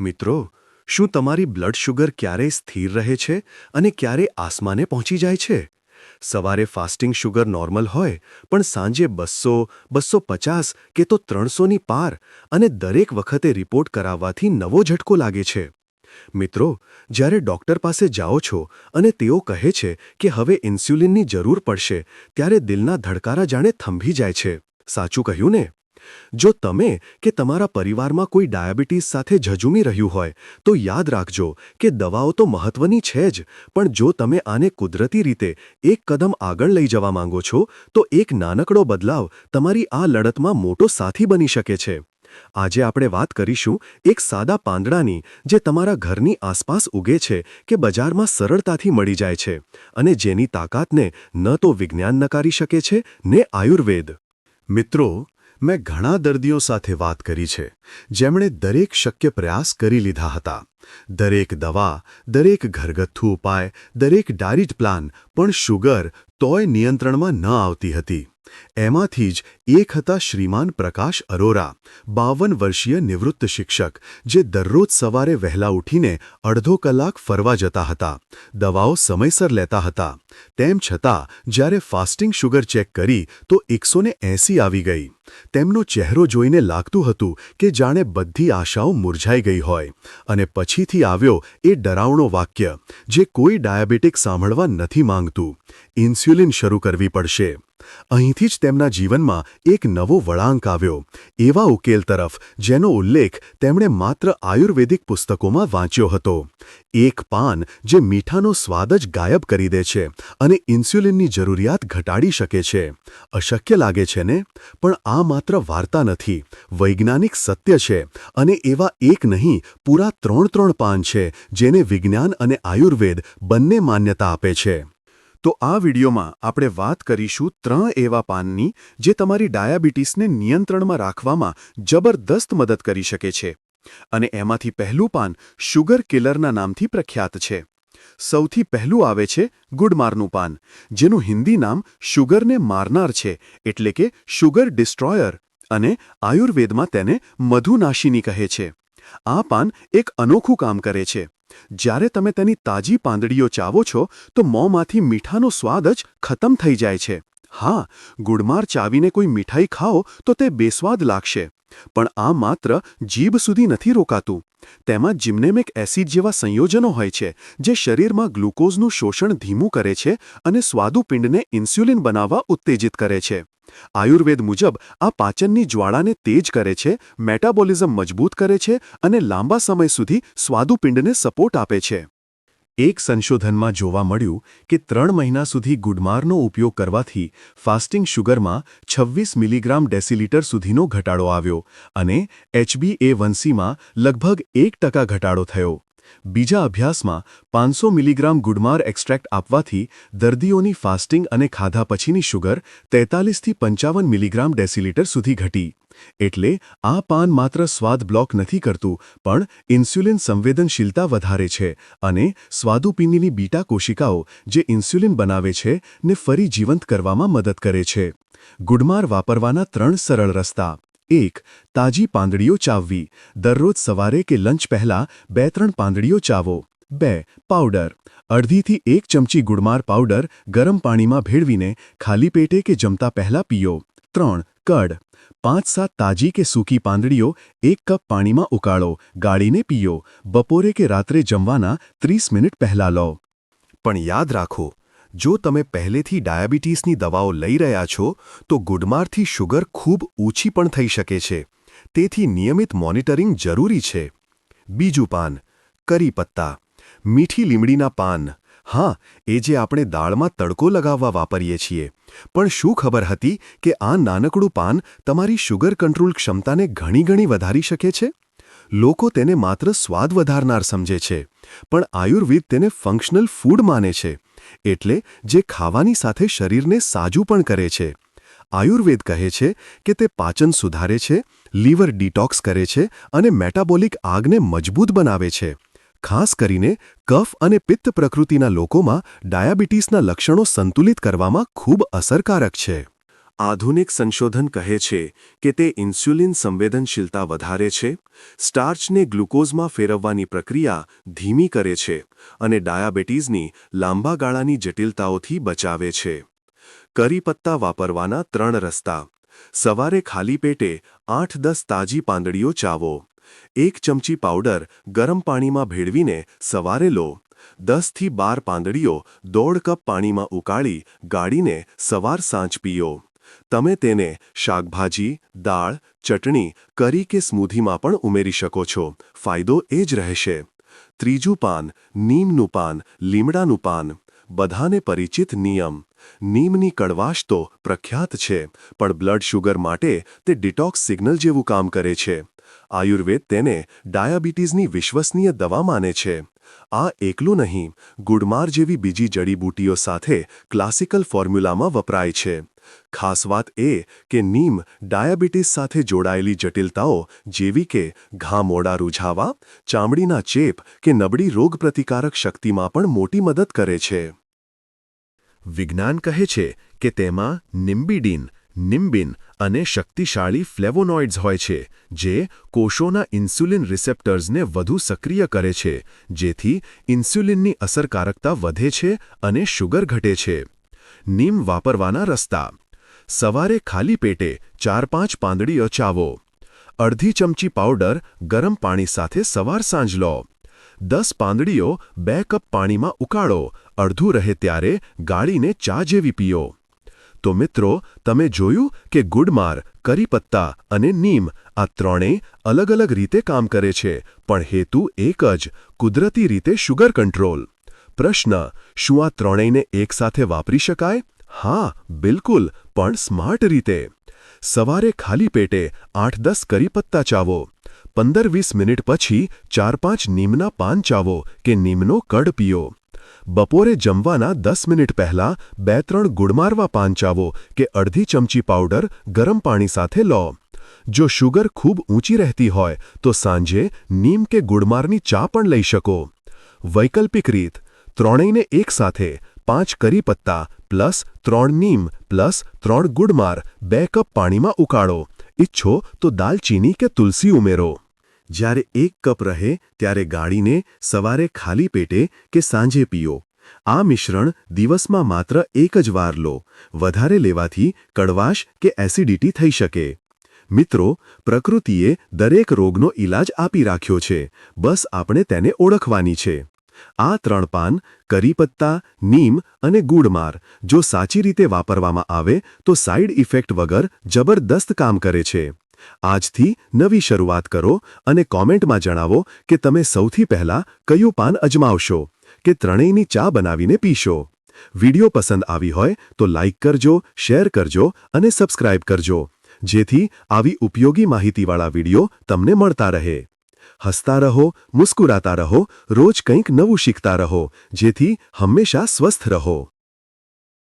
મિત્રો, શું તમારી બ્લડ શુગર ક્યારે સ્થિર રહે છે અને ક્યારે આસમાને પહોંચી જાય છે? સવારે ફાસ્ટિંગ શુગર નોર્મલ હોય, પણ સાંજે બસો બસો પચાસ કે તો ત્રણસોની પાર અને દરેક વખતે રિપોર્ટ કરાવવાથી નવો ઝટકો લાગે છે. મિત્રો, જ્યારે ડૉક્ટર પાસે જાઓ છો અને તેઓ કહે છે કે હવે ઇન્સ્યુલિનની જરૂર પડશે, ત્યારે દિલના ધડકારા જાણે થંભી જાય છે. સાચું કહ્યું ને? જો તમે કે તમારા પરિવારમાં કોઈ ડાયાબિટીસ સાથે ઝઝૂમી રહ્યું હોય, તો યાદ રાખજો કે દવાઓ તો મહત્વની છે જ, પણ જો તમે આને કુદરતી રીતે એક કદમ આગળ લઈ જવા માંગો છો, તો એક નાનકડો બદલાવ તમારી આ લડતમાં મોટો સાથી બની શકે છે. આજે આપણે વાત કરીશું એક સાદા પાંદડાની, જે તમારા ઘરની આસપાસ ઉગે છે, કે બજારમાં સરળતાથી મળી જાય છે, અને જેની તાકાતને ન તો વિજ્ઞાન નકારી શકે છે, ને આયુર્વેદ. મિત્રો મેં ઘણા દર્દીઓ સાથે વાત કરી છે, જેમણે દરેક શક્ય પ્રયાસ કરી લીધા હતા. દરેક દવા, દરેક ઘરગથ્થુ ઉપાય, દરેક ડાયટ પ્લાન, પણ શુગર તોય નિયંત્રણમાં ન આવતી હતી. એમાંથી જ એક હતા શ્રીમાન પ્રકાશ અરોરા, બાવન વર્ષીય નિવૃત્ત શિક્ષક, જે દરરોજ સવારે વહેલા ઉઠીને અડધો કલાક ફરવા જતા હતા. દવાઓ સમયસર લેતા હતા. તેમ છતાં, જ્યારે ફાસ્ટિંગ શુગર ચેક કરી, તો એકસો આવી ગઈ. તેમનો ચહેરો જોઈને લાગતું હતું કે જાણે બધી આશાઓ મુરઝાઈ ગઈ હોય. અને પછીથી આવ્યો એ ડરાવણો વાક્ય, જે કોઈ ડાયાબિટીક સાંભળવા નથી માંગતું. ઇન્સ્યુલિન શરૂ કરવી પડશે. અહીંથી જ તેમના જીવનમાં એક નવો વળાંક આવ્યો. એવા ઉકેલ તરફ, જેનો ઉલ્લેખ તેમણે માત્ર આયુર્વેદિક પુસ્તકોમાં વાંચ્યો હતો. એક પાન જે મીઠાનો સ્વાદ જ ગાયબ કરી દે છે અને ઇન્સ્યુલિનની જરૂરિયાત ઘટાડી શકે છે. અશક્ય લાગે છે ને? પણ આ માત્ર વાર્તા નથી. વૈજ્ઞાનિક સત્ય છે અને એવા એક નહીં, પૂરા ત્રણ ત્રણ પાન છે જેને વિજ્ઞાન અને આયુર્વેદ બંને માન્યતા આપે છે. તો આ વિડીયોમાં આપણે વાત કરીશું ત્રણ એવા પાનની જે તમારી ડાયાબિટીસને નિયંત્રણમાં રાખવામાં જબરદસ્ત મદદ કરી શકે છે. અને એમાંથી પહેલું પાન શુગર કિલરના નામથી પ્રખ્યાત છે. સૌથી પહેલું આવે છે ગુડમારનું પાન, જેનું હિન્દી નામ શુગરને મારનાર છે, એટલે કે શુગર ડિસ્ટ્રોયર, અને આયુર્વેદમાં તેને મધુનાશિની કહે છે. આ પાન એક અનોખું કામ કરે છે. જ્યારે તમે તેની તાજી પાંદડીઓ ચાવો છો, તો મોંમાંથી મીઠાનો સ્વાદ જ ખતમ થઈ જાય છે. હા, ગુડમાર ચાવીને કોઈ મીઠાઈ ખાઓ, તો તે બેસ્વાદ લાગશે. પણ આ માત્ર જીભ સુધી નથી રોકાતું. તેમાં જિમ્નેમિક એસિડ જેવા સંયોજનો હોય છે, જે શરીરમાં ગ્લુકોઝનું શોષણ ધીમું કરે છે અને સ્વાદુપિંડને ઇન્સ્યુલિન બનાવવા ઉત્તેજિત કરે છે. આયુર્વેદ મુજબ, આ પાચનની જ્વાળાને તેજ કરે છે, મેટાબોલિઝમ મજબૂત કરે છે અને લાંબા સમય સુધી સ્વાદુપિંડને સપોર્ટ આપે છે. એક સંશોધનમાં જોવા મળ્યું કે ત્રણ મહિના સુધી ગુડમારનો ઉપયોગ કરવાથી ફાસ્ટિંગ શુગરમાં છવ્વીસ મિલીગ્રામ ડેસીલીટર સુધીનો ઘટાડો આવ્યો અને એચબીએ વનસીમાં લગભગ એક ટકા ઘટાડો થયો. બીજા અભ્યાસમાં પાંચસો મિલીગ્રામ ગુડમાર એક્સ્ટ્રેક્ટ આપવાથી દર્દીઓની ફાસ્ટિંગ અને ખાધા પછીની શુગર તેતાલીસથી પંચાવન મિલીગ્રામ ડેસીલીટર સુધી ઘટી. એટલે આ પાન માત્ર સ્વાદ બ્લોક નથી કરતું, પણ ઇન્સ્યુલિન સંવેદનશીલતા વધારે છે અને સ્વાદુપિંડીની બીટા કોશિકાઓ જે ઇન્સ્યુલિન બનાવે છે ને ફરી જીવંત કરવામાં મદદ કરે છે. ગુડમાર વાપરવાના ત્રણ સરળ રસ્તા. એક તાજી પાંદડીઓ ચાવવી. દરરોજ સવારે કે લંચ પહેલા બે ત્રણ પાંદડીઓ ચાવો. બે, પાવડર. અડધીથી એક ચમચી ગુડમાર પાવડર ગરમ પાણીમાં ભેળવીને ખાલી પેટે કે જમતા પહેલા પીઓ. ત્રણ કડ પાંચ, સાત તાજી કે સૂકી પાંદડીઓ એક કપ પાણીમાં ઉકાળો. ગાળીને પીઓ. બપોરે કે રાત્રે જમવાના ત્રીસ મિનિટ પહેલા લો. પણ યાદ રાખો જો તમે પહેલેથી ડાયાબિટીસની દવાઓ લઈ રહ્યા છો, તો ગુડમારથી શુગર ખૂબ ઓછી પણ થઈ શકે છે. તેથી નિયમિત મોનિટરિંગ જરૂરી છે. બીજું પાન, કરી પત્તા. મીઠી લીમડીના પાન. હા, એ જે આપણે દાળમાં તડકો લગાવવા વાપરીએ છીએ. પણ શું ખબર હતી કે આ નાનકડું પાન તમારી શુગર કંટ્રોલ ક્ષમતાને ઘણી ઘણી વધારી શકે છે? લોકો તેને માત્ર સ્વાદ વધારનાર સમજે છે, પણ આયુર્વેદ તેને ફંક્શનલ ફૂડ માને છે, એટલે જે ખાવાની સાથે શરીરને સાજું પણ કરે છે. આયુર્વેદ કહે છે કે તે પાચન સુધારે છે, લીવર ડિટોક્સ કરે છે અને મેટાબોલિક આગને મજબૂત બનાવે છે. ખાસ કરીને કફ અને પિત્ત પ્રકૃતિના લોકોમાં ડાયાબિટીસના લક્ષણો સંતુલિત કરવામાં ખૂબ અસરકારક છે. આધુનિક સંશોધન કહે છે કે તે ઇન્સ્યુલિન સંવેદનશીલતા વધારે છે, સ્ટાર્ચને ગ્લુકોઝમાં ફેરવવાની પ્રક્રિયા ધીમી કરે છે અને ડાયાબિટીસની લાંબા ગાળાની જટિલતાઓથી બચાવે છે. કરી પત્તા વાપરવાના ત્રણ રસ્તા. સવારે ખાલી પેટે આઠ દસ તાજી પાંદડીઓ ચાવો. એક ચમચી પાવડર ગરમ પાણીમાં ભેળવીને સવારે લો. દસથી બાર પાંદડીઓ દોઢ કપ પાણીમાં ઉકાળી ગાળીને સવાર સાંજ પીઓ. તમે તેને શાકભાજી, દાળ, ચટણી, કરી કે સ્મૂધીમાં પણ ઉમેરી શકો છો. ફાયદો એ જ રહેશે. ત્રીજું પાન, નીમનું પાન, લીમડાનું પાન. બધાને પરિચિત નિયમ. નીમની કડવાશ તો પ્રખ્યાત છે, પણ બ્લડ શુગર માટે તે ડિટોક્સ સિગ્નલ જેવું કામ કરે છે. આયુર્વેદ તેને ડાયાબિટીસની વિશ્વસનીય દવા માને છે. આ એકલું નહીં, ગુડમાર જેવી બીજી જડીબૂટીઓ સાથે ક્લાસિકલ ફોર્મ્યુલામાં વપરાય છે. ખાસ વાત એ કે નીમ ડાયાબિટીસ સાથે જોડાયેલી જટિલતાઓ જેવી કે ઘા મોડા રૂઝાવા, ચામડીના ચેપ કે નબળી રોગપ્રતિકારક શક્તિમાં પણ મોટી મદદ કરે છે. વિજ્ઞાન કહે છે કે તેમાં નિમ્બિડીન નિમ્બિન અને શક્તિશાળી ફ્લેવોનોઇડ્સ હોય છે, જે કોષોના ઇન્સ્યુલિન રિસેપ્ટર્સને વધુ સક્રિય કરે છે, જેથી ઇન્સ્યુલિનની અસરકારકતા વધે છે અને શુગર ઘટે છે. નીમ વાપરવાના રસ્તા. સવારે ખાલી પેટે ચાર પાંચ પાંદડીઓ ચાવો અડધી ચમચી પાવડર ગરમ પાણી સાથે સવાર સાંજ લો. દસ પાંદડીઓ બે કપ પાણીમાં ઉકાળો. અડધું રહે ત્યારે ગાળીને ચા જેવી પીઓ. તો મિત્રો, તમે જોયું કે ગુડમાર, કરીપત્તા અને નીમ આ ત્રણેય અલગ અલગ રીતે કામ કરે છે, પણ હેતુ એક જ, કુદરતી રીતે શુગર કંટ્રોલ પ્રશ્ન, શું આ ત્રણેયને એકસાથે વાપરી શકાય? હા, બિલકુલ, પણ સ્માર્ટ રીતે. સવારે ખાલી પેટે આઠ દસ કરીપત્તા ચાવો. પંદર વીસ મિનિટ પછી ચાર પાંચ નીમના પાન ચાવો કે નીમનો કડ પીઓ. બપોરે જમવાના દસ મિનિટ પહેલાં બે ત્રણ ગુડમારવા પાન ચાવો કે અડધી ચમચી પાવડર ગરમ પાણી સાથે લો. જો શુગર ખૂબ ઊંચી રહેતી હોય, તો સાંજે નીમ કે ગુડમારની ચા પણ લઈ શકો. વૈકલ્પિક રીત, ત્રણેયને એકસાથે પાંચ કરી પત્તા પ્લસ ત્રણ નીમ પ્લસ ત્રણ ગુડમાર બે કપ પાણીમાં ઉકાળો. ઈચ્છો તો દાલચીની કે તુલસી ઉમેરો. જ્યારે એક કપ રહે ત્યારે ગાળીને સવારે ખાલી પેટે કે સાંજે પીઓ. આ મિશ્રણ દિવસમાં માત્ર એક જ વાર લો. વધારે લેવાથી કડવાશ કે એસિડિટી થઈ શકે. મિત્રો, પ્રકૃતિએ દરેક રોગનો ઈલાજ આપી રાખ્યો છે. બસ આપણે તેને ઓળખવાની છે. આ ત્રણ પાન કરીપત્તા, નીમ અને ગુડમાર. જો સાચી રીતે વાપરવામાં આવે તો સાઇડ ઇફેક્ટ વગર જબરદસ્ત કામ કરે છે. આજથી નવી શરૂઆત કરો અને કોમેન્ટમાં જણાવો કે તમે સૌથી પહેલા કયું પાન અજમાવશો? કે ત્રણેયની ચા બનાવીને પીશો? વિડિયો પસંદ આવી હોય તો લાઇક કરજો, શેર કરજો અને સબસ્ક્રાઇબ કરજો, જેથી આવી ઉપયોગી માહિતીવાળા વિડિયો તમને મળતા રહે. હસતા રહો, મુસ્કુરાતા રહો, રોજ કંઈક નવું શીખતા રહો, જેથી હંમેશા સ્વસ્થ રહો.